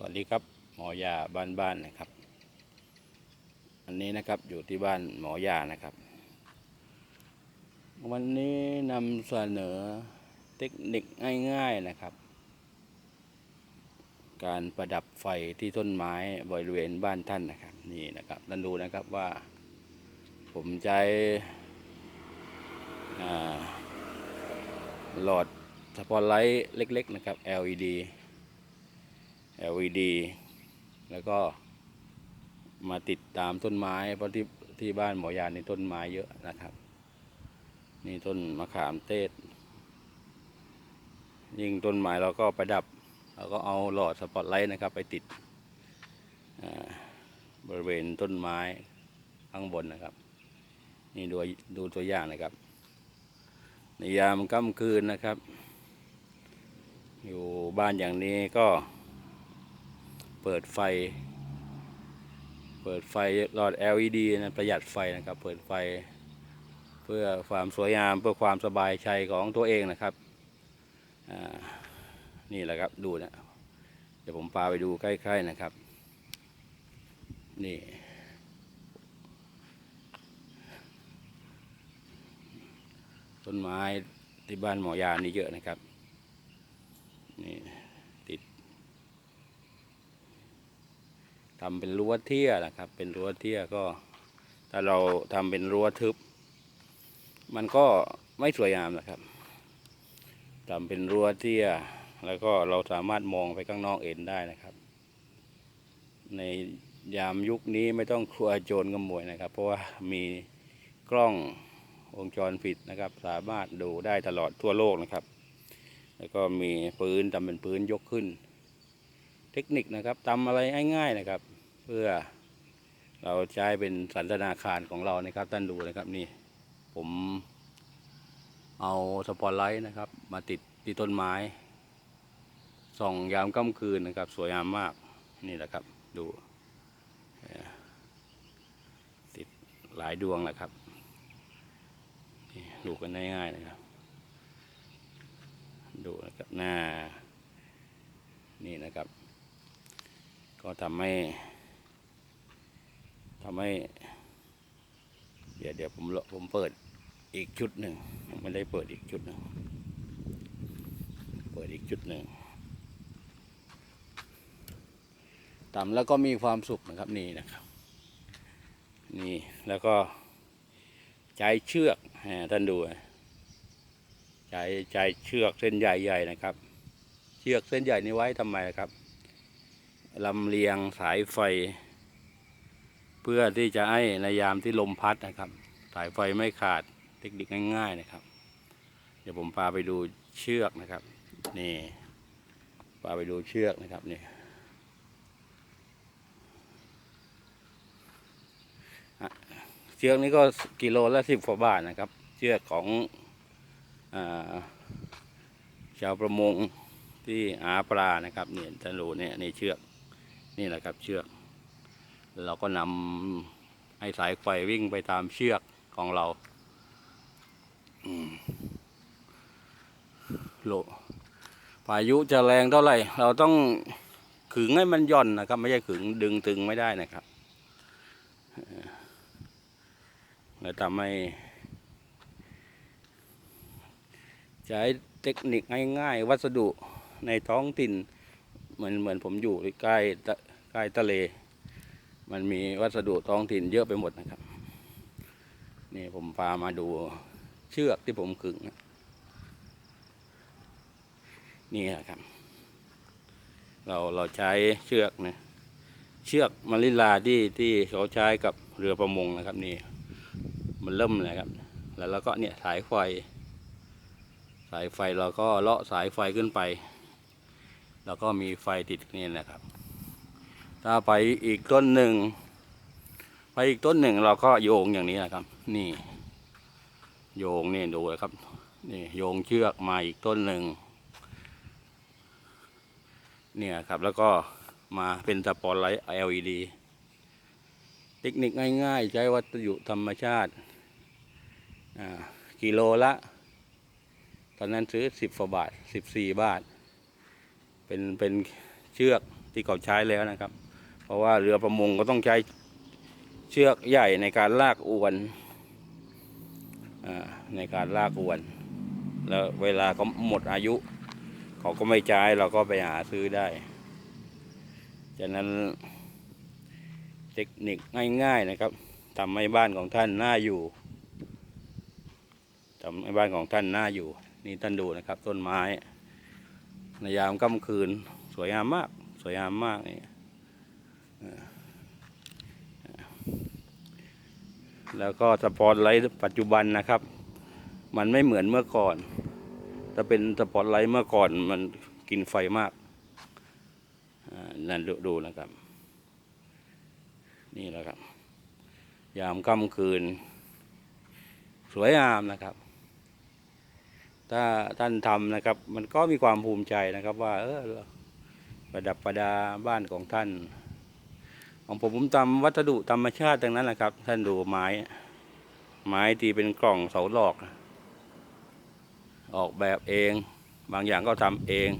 สวัสดีครับหมอยาบ้านๆนะครับ อันนี้นะครับอยู่ที่บ้านหมอยานะครับ วันนี้นำเสนอเทคนิคง่ายๆนะครับ การประดับไฟที่ต้นไม้บริเวณบ้านท่านนะครับนี่นะครับท่านดูนะครับว่า ผมใช้หลอดสปอตไลท์เล็ก ๆ นะครับ LED LED แล้วก็มาติดตามต้นไม้ เพราะที่ที่บ้านหมอยาในต้นไม้เยอะนะครับ นี่ต้นมะขามเทศยิ่งต้นไม้เราก็ประดับเราก็เอาหลอดสปอตไลท์นะครับ ไปติดบริเวณต้นไม้ข้างบนนะครับ นี่ดูดูตัวอย่างนะครับ ในยามค่ำคืนนะครับ อยู่บ้านอย่างนี้ก็ เปิดไฟ เปิดไฟหลอด LED นะประหยัดไฟนะครับ เปิดไฟ เพื่อความสวยงามเพื่อความสบายใจของตัวเองนะครับนี่แหละครับดูนะเดี๋ยวผมพาไปดูใกล้ๆนะครับ นี่ ต้นไม้ที่บ้านหมอยานี่เยอะนะครับ นี่ติด ทำเป็นรั้วเที่ยนะครับ เป็นรั้วเที่ยก็ ถ้าเราทำเป็นรั้วทึบ มันก็ไม่สวยงามนะครับทำเป็นรั้วเที่ยแล้วก็เราสามารถมองไปข้างนอกเอ็นได้นะครับ ในยามยุคนี้ไม่ต้องกลัวโจรขโมยนะครับ เพราะว่ามีกล้องวงจรปิดนะครับ สามารถดูได้ตลอดทั่วโลกนะครับ แล้วก็มีปืนทำเป็นปืนยกขึ้น เทคนิคนะครับทำอะไรง่ายๆนะครับ เพื่อเราใช้เป็นสันทนาคารของเรานะครับท่านดูนะครับนี่ ผมเอาสปอตไลท์นะครับ มาติดที่ต้นไม้ส่องยามค่ำคืนนะครับ สวยงามมากนี่แหละครับ ดูติดหลายดวงแหละครับดูกันง่ายๆนะครับ ดูนะครับหน้านี่นะครับ ก็ทำให้ทำให้ เดี๋ยวเดี๋ยวผมเลผมเปิดอีกชุดหนึ่งไม่ได้เปิดอีกชุดหนึ่งเปิดอีกชุดหนึ่งทำแล้วก็มีความสุขนะครับนี่นะครับ นี่แล้วก็ใช้เชือกท่านดูใช้ใช้เชือกเส้นใหญ่ๆนะครับ เชือกเส้นใหญ่นี้ไว้ทำไมครับ ลำเลียงสายไฟ เพื่อที่จะให้ในยามที่ลมพัดนะครับ สายไฟไม่ขาดเทคนิคง่าย ๆนะครับ เดี๋ยวผมพาไปดูเชือกนะครับ นี่พาไปดูเชือกนะครับนี่เชือกนี้ก็กิโลละสิบกว่าบาทนะครับ เชือกของอาชาวประมงที่หาปลานะครับเนี่ยท่านรู้เนี่ยนี่เชือก นี่แหละครับเชือก เราก็นำให้สายไฟวิ่งไปตามเชือกของเราโลพายุจะแรงเท่าไหร่ เราต้องขึงให้มันย่อนนะครับ ไม่ใช่ขึงดึงตึงไม่ได้นะครับแล้วทำให้ใช้เทคนิคง่ายๆ วัสดุในท้องถิ่น เหมือนเหมือนผมอยู่ใกล้ ตะใกล้ทะเล มันมีวัสดุท้องถิ่นเยอะไปหมดนะครับ นี่ผมพามาดูเชือกที่ผมขึงนะนี่แหละครับ เราเราใช้เชือกนะเชือกมาริลาที่ที่เขาใช้กับเรือประมงนะครับนี่ มันเริ่มเลยครับ แล้วเราก็เนี่ยสายไฟ สายไฟเราก็เลาะสายไฟขึ้นไป แล้วก็มีไฟติดนี่นะครับ ถ้าไปอีกต้นหนึ่ง ไปอีกต้นหนึ่งเราก็โยงอย่างนี้นะครับ นี่ โยงนี่ดูนะครับ นี่โยงเชือกมาอีกต้นหนึ่ง เนี่ยครับแล้วก็มาเป็นสปอตไลท์ LED เทคนิคง่ายๆ ใช้วัสดุธรรมชาติอ่ากิโลละ ตอนนั้นซื้อสิบกว่าบาทสิบสี่บาท เป็นเป็นเชือกที่เขาใช้แล้วนะครับ เพราะว่าเรือประมงก็ต้องใช้เชือกใหญ่ในการลากอวนอในการลากอวน แล้วเวลาเขาหมดอายุ เขาก็ไม่ใช้เราก็ไปหาซื้อได้ฉะนั้นเทคนิคง่ายๆนะครับทำให้บ้านของท่านน่าอยู่ทำให้บ้านของท่านน่าอยู่ นี่ท่านดูนะครับ ต้นไม้ในยามค่ำคืน สวยงามมาก สวยงามมากนี่ แล้วก็สปอตไลท์ปัจจุบันนะครับ มันไม่เหมือนเมื่อก่อน ถ้าเป็นสปอตไลท์เมื่อก่อนมันกินไฟมากอ่นั่นดูดูนะครับ นี่แหละครับ ยามค่ำคืน สวยงามนะครับ ถ้าท่านทำนะครับ มันก็มีความภูมิใจนะครับว่า เออประดับประดาบ้านของท่าน ของผมผมทำวัสดุธรรมชาติทั้งนั้นแหละครับ ท่านดูไม้ ไม้ที่เป็นกล่องเสาหลอก ออกแบบเอง บางอย่างก็ทำเอง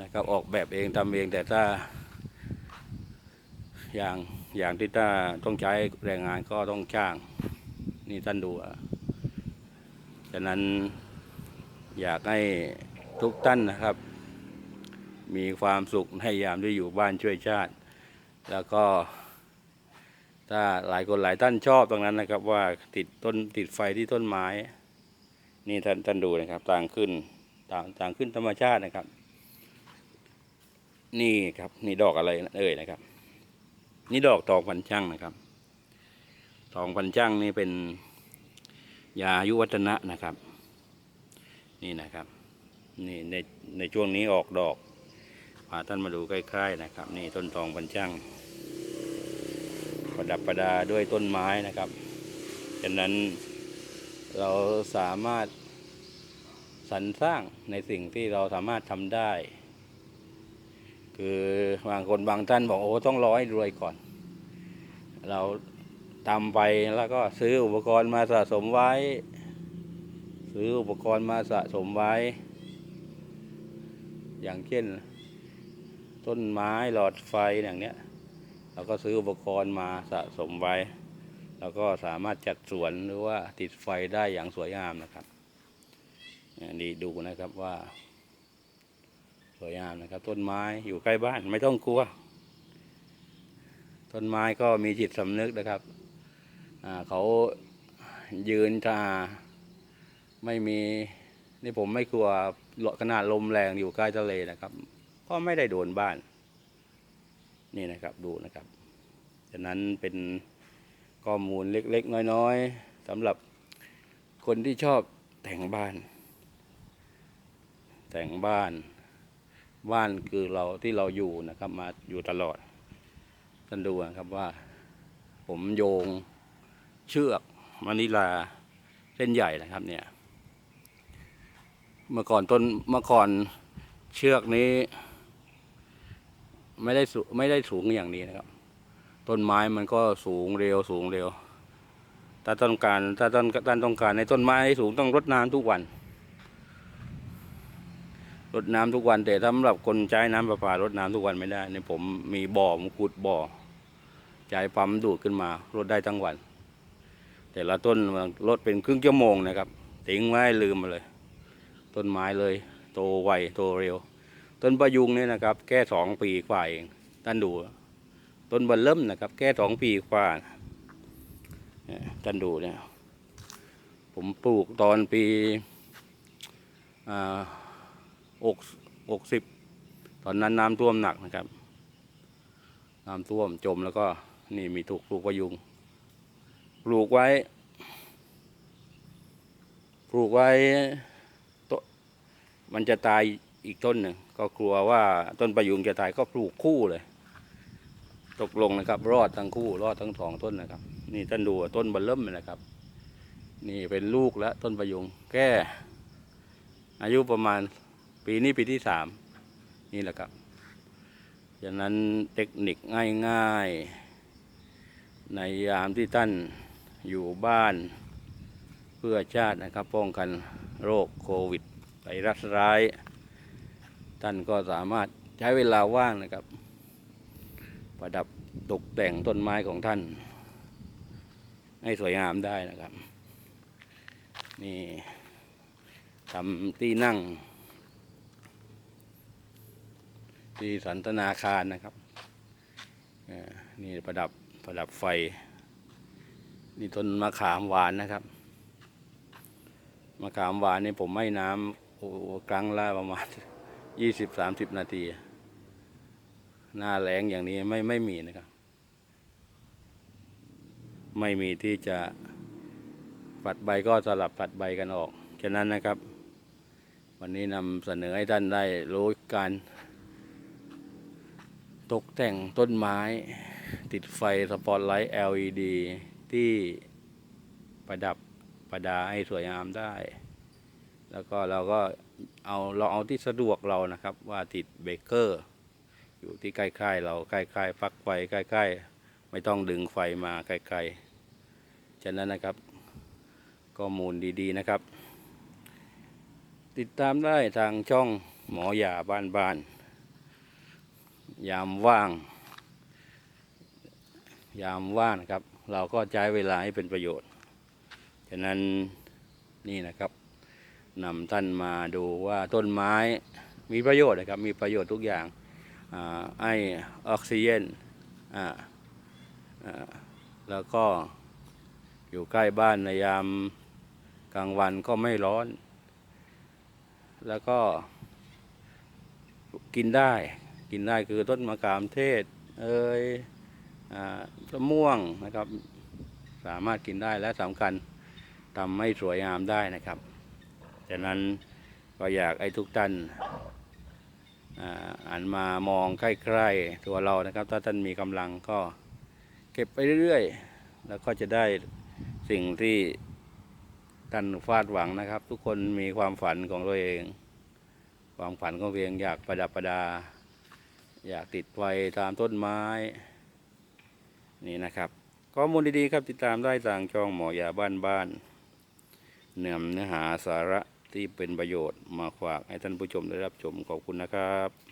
นะครับออกแบบเองทำเองแต่ถ้า อย่างอย่างที่ถ้าต้องใช้แรงงานก็ต้องจ้าง นี่ท่านดูอะฉะนั้นอยากให้ทุกท่านนะครับ มีความสุขในยามที่อยู่บ้านช่วยชาติ แล้วก็ ถ้าหลายคนหลายท่านชอบตรงนั้นนะครับว่าติดต้นติดไฟที่ต้นไม้ นี่ท่านท่านดูนะครับต่างขึ้นต่างต่างขึ้นธรรมชาตินะครับ นี่ครับนี่ดอกอะไรเอ่ยนะครับ นี่ดอกตองพันช่างนะครับทองพันช่างนี่เป็นยาอายุวัฒนะนะครับ นี่นะครับ นี่ในในช่วงนี้ออกดอก พาท่านมาดูใกล้ๆนะครับ นี่ต้นทองพันช่างประดับประดาด้วยต้นไม้นะครับฉะนั้นเราสามารถสรรสร้างในสิ่งที่เราสามารถทำได้ คือบางคนบางท่านบอกโอ้ต้องรอให้รวยก่อน เราทำไปแล้วก็ซื้ออุปกรณ์มาสะสมไว้ ซื้ออุปกรณ์มาสะสมไว้ อย่างเช่น ต้นไม้หลอดไฟอย่างเนี้ยเราก็ซื้ออุปกรณ์มาสะสมไว้ แล้วก็สามารถจัดสวนหรือว่าติดไฟได้อย่างสวยงามนะครับนนี้ดูนะครับว่า สวยงามนะครับ ต้นไม้อยู่ใกล้บ้านไม่ต้องกลัว ต้นไม้ก็มีจิตสำนึกนะครับเขายืนชาไม่มีนี่ผมไม่กลัวขนาดลมแรงอยู่ใกล้ทะเลนะครับ ก็ไม่ได้โดนบ้าน นี่นะครับดูนะครับฉะนั้นเป็นข้อมูลเล็กๆ น้อยๆสำหรับคนที่ชอบแต่งบ้าน แต่งบ้าน บ้านคือเราที่เราอยู่นะครับมาอยู่ตลอดท่านดูนะครับว่า ผมโยงเชือกมานิลาเส้นใหญ่นะครับเนี่ย เมื่อก่อนต้นเมื่อก่อนเชือกนี้ ไม่ได้สูไม่ได้สูงอย่างนี้นะครับ ต้นไม้มันก็สูงเร็วสูงเร็วถ้าต้องการถ้าต้นท่านต้องการในต้นไม้ให้สูงต้องรดน้ำทุกวันรดน้ำทุกวัน แต่สำหรับคนใช้น้ำประปารดน้ำทุกวันไม่ได้เนี่ยผมมีบ่อมขุดบ่อใช้ปั๊มดูดขึ้นมารดได้ทั้งวัน แต่ละต้นรดเป็นครึ่งชั่วโมงนะครับ ทิ้งไว้ลืมมาเลย ต้นไม้เลย โตไวโตเร็ว ต้นประยุงเนี่ยนะครับ แค่สองปีกว่าเองท่านดู ต้นบันเริ่มนะครับ แค่สองปีกว่ายท่านดูเนี่ย ผมปลูกตอนปีอ่าอกอกสิบตอนนั้นน้ำท่วมหนักนะครับ น้ำท่วมจมแล้วก็นี่มีถูกปลูกประยุง ปลูกไว้ ปลูกไว้ต้นมันจะตาย อีกต้นหนึ่งก็กลัวว่าต้นประยุงจะตายก็ปลูกคู่เลย ตกลงนะครับ รอดทั้งคู่รอดทั้งสองต้นนะครับ นี่ท่านดูต้นบนเริ่มเลยนะครับ นี่เป็นลูกแล้วต้นประยุงแก่อายุประมาณปีนี้ปีที่สามนี่แหละครับฉะนั้นเทคนิคง่ายๆ ในยามที่ท่านอยู่บ้านเพื่อชาตินะครับ ป้องกันโรคโควิดไวรัสร้าย ท่านก็สามารถใช้เวลาว่างนะครับ ประดับตกแต่งต้นไม้ของท่าน ให้สวยงามได้นะครับ นี่ทำที่นั่ง ที่สันตนาคารนะครับนี่ประดับประดับไฟ นี่ต้นมะขามหวานนะครับมะขามหวานนี่ผมให้น้ำโอ้โหครั้งละประมาณ ยี่สิบสามสิบนาที หน้าแรงอย่างนี้ไม่ไม่มีนะครับ ไม่มีที่จะปัดใบก็สลับปัดใบกันออก ฉะนั้นนะครับ วันนี้นำเสนอให้ท่านได้รู้การตกแต่งต้นไม้ติดไฟสปอตไลท์ LED ที่ประดับประดาให้สวยงามได้ แล้วก็เราก็ เอาเราเอาที่สะดวกเรานะครับ ว่าติดเบรกเกอร์ อยู่ที่ใกล้ๆเราใกล้ๆปลั๊กไฟใกล้ ๆ ไม่ต้องดึงไฟมาไกลๆฉะนั้นนะครับข้อมูลดีๆนะครับ ติดตามได้ทางช่องหมอยาบ้านบ้านๆยามว่าง ยามว่างนะครับ เราก็ใช้เวลาให้เป็นประโยชน์ ฉะนั้นนี่นะครับ นำท่านมาดูว่าต้นไม้มีประโยชน์นะครับ มีประโยชน์ทุกอย่างอ่าให้ออกซิเจนอ่าอ่าแล้วก็อยู่ใกล้บ้านในยามกลางวันก็ไม่ร้อน แล้วก็กินได้กินได้คือต้นมะขามเทศ เอ้ยอ่ามะม่วงนะครับ สามารถกินได้และสำคัญทำให้สวยงามได้นะครับ ฉะนั้นก็อยากให้ทุกท่านอ่าอันมามองใกล้ๆตัวเรานะครับ ถ้าท่านมีกำลังก็เก็บไปเรื่อยๆ แล้วก็จะได้สิ่งที่ท่านฟาดหวังนะครับ ทุกคนมีความฝันของตัวเอง ความฝันของตัวเองอยากประดับประดา อยากติดไฟตามต้นไม้ นี่นะครับ ข้อมูลดีๆครับติดตามได้ทางช่องหมอยาบ้านบ้าน เนื้อเนื้อหาสาระ ที่เป็นประโยชน์มาฝากให้ท่านผู้ชมได้รับชมขอบคุณนะครับ